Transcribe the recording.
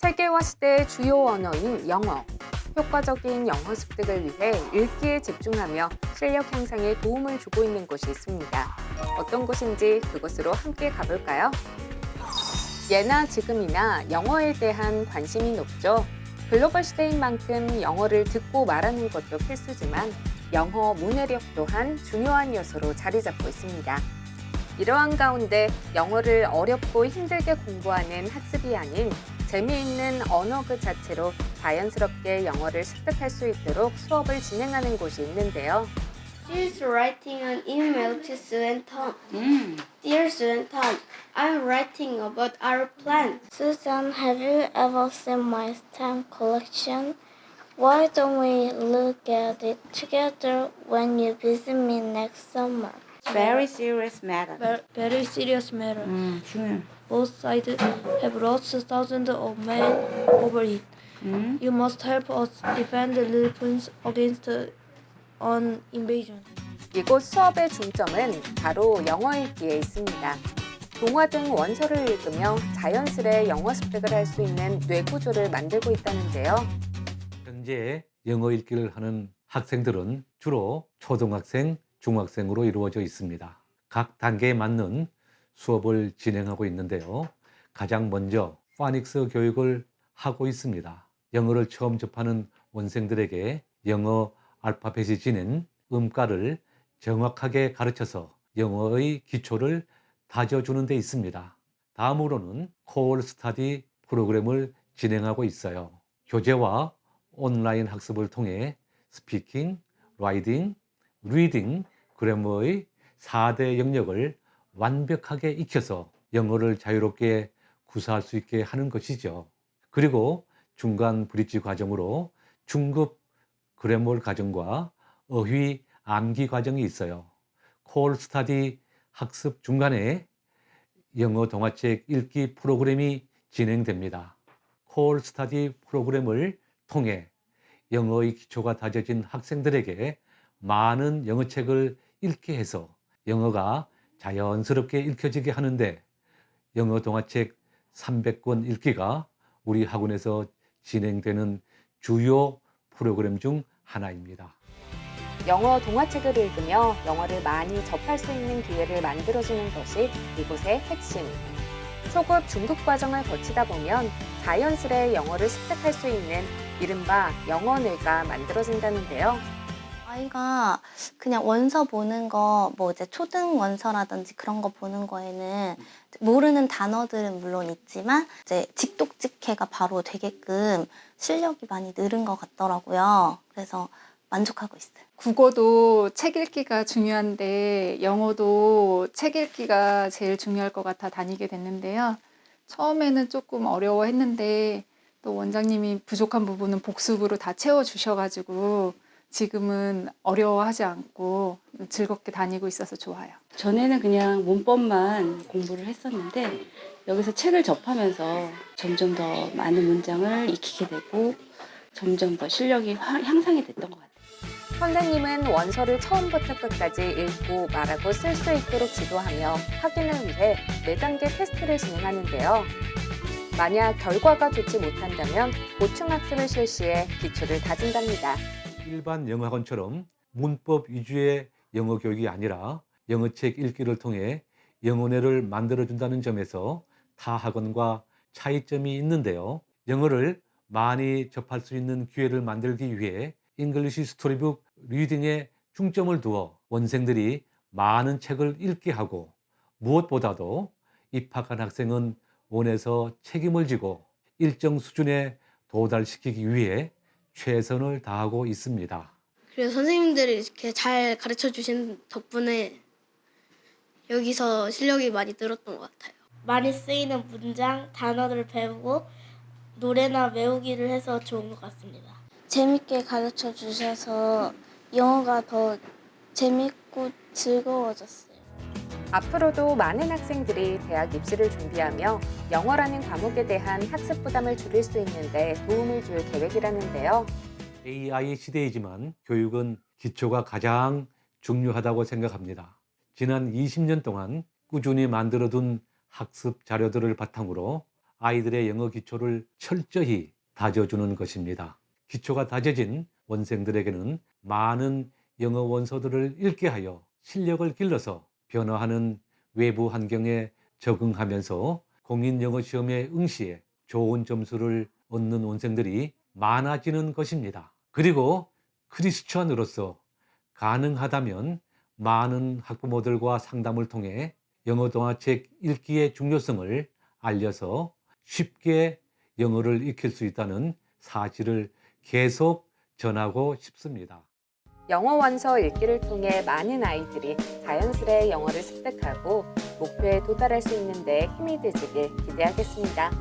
세계화 시대의 주요 언어인 영어. 효과적인 영어 습득을 위해 읽기에 집중하며 실력 향상에 도움을 주고 있는 곳이 있습니다. 어떤 곳인지 그곳으로 함께 가볼까요? 예나 지금이나 영어에 대한 관심이 높죠. 글로벌 시대인 만큼 영어를 듣고 말하는 것도 필수지만 영어 문해력 또한 중요한 요소로 자리 잡고 있습니다. 이러한 가운데 영어를 어렵고 힘들게 공부하는 학습이 아닌 재미있는 언어 그 자체로 자연스럽게 영어를 습득할 수 있도록 수업을 진행하는 곳이 있는데요. She's writing an email to Sue and Tom. 음, Dear Sue and Tom, I'm writing about our plans. Susan, have you ever seen my stamp collection? Why don't we look at it together when you visit me next summer? Very serious matter. Ver- very serious matter. 음, 중요. Both sides have lost thousands of men over it. 음, You must help us defend the little prince against an invasion. 이곳 수업의 중점은 바로 영어 읽기에 있습니다. 동화 등 원서를 읽으며 자연스레 영어 습득을 할 수 있는 뇌구조를 만들고 있다는데요. 현재 영어 읽기를 하는 학생들은 주로 초등학생, 중학생으로 이루어져 있습니다. 각 단계에 맞는 수업을 진행하고 있는데요. 가장 먼저 파닉스 교육을 하고 있습니다. 영어를 처음 접하는 원생들에게 영어 알파벳이 지닌 음가를 정확하게 가르쳐서 영어의 기초를 다져주는 데 있습니다. 다음으로는 코어 스타디 프로그램을 진행하고 있어요. 교재와 온라인 학습을 통해 스피킹, 라이딩, 리딩, 그래머의 4대 영역을 완벽하게 익혀서 영어를 자유롭게 구사할 수 있게 하는 것이죠. 그리고 중간 브릿지 과정으로 중급 그래머 과정과 어휘 암기 과정이 있어요. 콜 스타디 학습 중간에 영어 동화책 읽기 프로그램이 진행됩니다. 콜 스타디 프로그램을 통해 영어의 기초가 다져진 학생들에게 많은 영어책을 읽게 해서 영어가 자연스럽게 읽혀지게 하는데 영어 동화책 300권 읽기가 우리 학원에서 진행되는 주요 프로그램 중 하나입니다. 영어 동화책을 읽으며 영어를 많이 접할 수 있는 기회를 만들어주는 것이 이곳의 핵심. 초급 중급 과정을 거치다 보면 자연스레 영어를 습득할 수 있는 이른바 영어 뇌가 만들어진다는데요. 아이가 그냥 원서 보는 거, 뭐 이제 초등 원서라든지 그런 거 보는 거에는 모르는 단어들은 물론 있지만 이제 직독직해가 바로 되게끔 실력이 많이 늘은 것 같더라고요. 그래서 만족하고 있어요. 국어도 책 읽기가 중요한데 영어도 책 읽기가 제일 중요할 것 같아 다니게 됐는데요. 처음에는 조금 어려워했는데 또 원장님이 부족한 부분은 복습으로 다 채워주셔가지고 지금은 어려워하지 않고 즐겁게 다니고 있어서 좋아요. 전에는 그냥 문법만 공부를 했었는데 여기서 책을 접하면서 점점 더 많은 문장을 익히게 되고 점점 더 실력이 화- 향상이 됐던 것 같아요. 선생님은 원서를 처음부터 끝까지 읽고 말하고 쓸 수 있도록 지도하며 확인을 위해 4단계 테스트를 진행하는데요. 만약 결과가 좋지 못한다면 보충학습을 실시해 기초를 다진답니다. 일반 영어학원처럼 문법 위주의 영어 교육이 아니라 영어책 읽기를 통해 영어뇌를 만들어준다는 점에서 타 학원과 차이점이 있는데요. 영어를 많이 접할 수 있는 기회를 만들기 위해 잉글리시 스토리북 리딩에 중점을 두어 원생들이 많은 책을 읽게 하고 무엇보다도 입학한 학생은 원에서 책임을 지고 일정 수준에 도달시키기 위해 최선을 다하고 있습니다. 그래서 선생님들이 이렇게 잘 가르쳐 주신 덕분에 여기서 실력이 많이 늘었던 것 같아요. 많이 쓰이는 문장, 단어들을 배우고 노래나 외우기를 해서 좋은 것 같습니다. 재밌게 가르쳐 주셔서 영어가 더 재밌고 즐거워졌어요. 앞으로도 많은 학생들이 대학 입시를 준비하며 영어라는 과목에 대한 학습 부담을 줄일 수 있는데 도움을 줄 계획이라는데요. AI 시대이지만 교육은 기초가 가장 중요하다고 생각합니다. 지난 20년 동안 꾸준히 만들어둔 학습 자료들을 바탕으로 아이들의 영어 기초를 철저히 다져주는 것입니다. 기초가 다져진 원생들에게는 많은 영어 원서들을 읽게 하여 실력을 길러서 변화하는 외부 환경에 적응하면서 공인 영어 시험에 응시해 좋은 점수를 얻는 원생들이 많아지는 것입니다. 그리고 크리스천으로서 가능하다면 많은 학부모들과 상담을 통해 영어 동화책 읽기의 중요성을 알려서 쉽게 영어를 익힐 수 있다는 사실을 계속 전하고 싶습니다. 영어 원서 읽기를 통해 많은 아이들이 자연스레 영어를 습득하고 목표에 도달할 수 있는데 힘이 되시길 기대하겠습니다.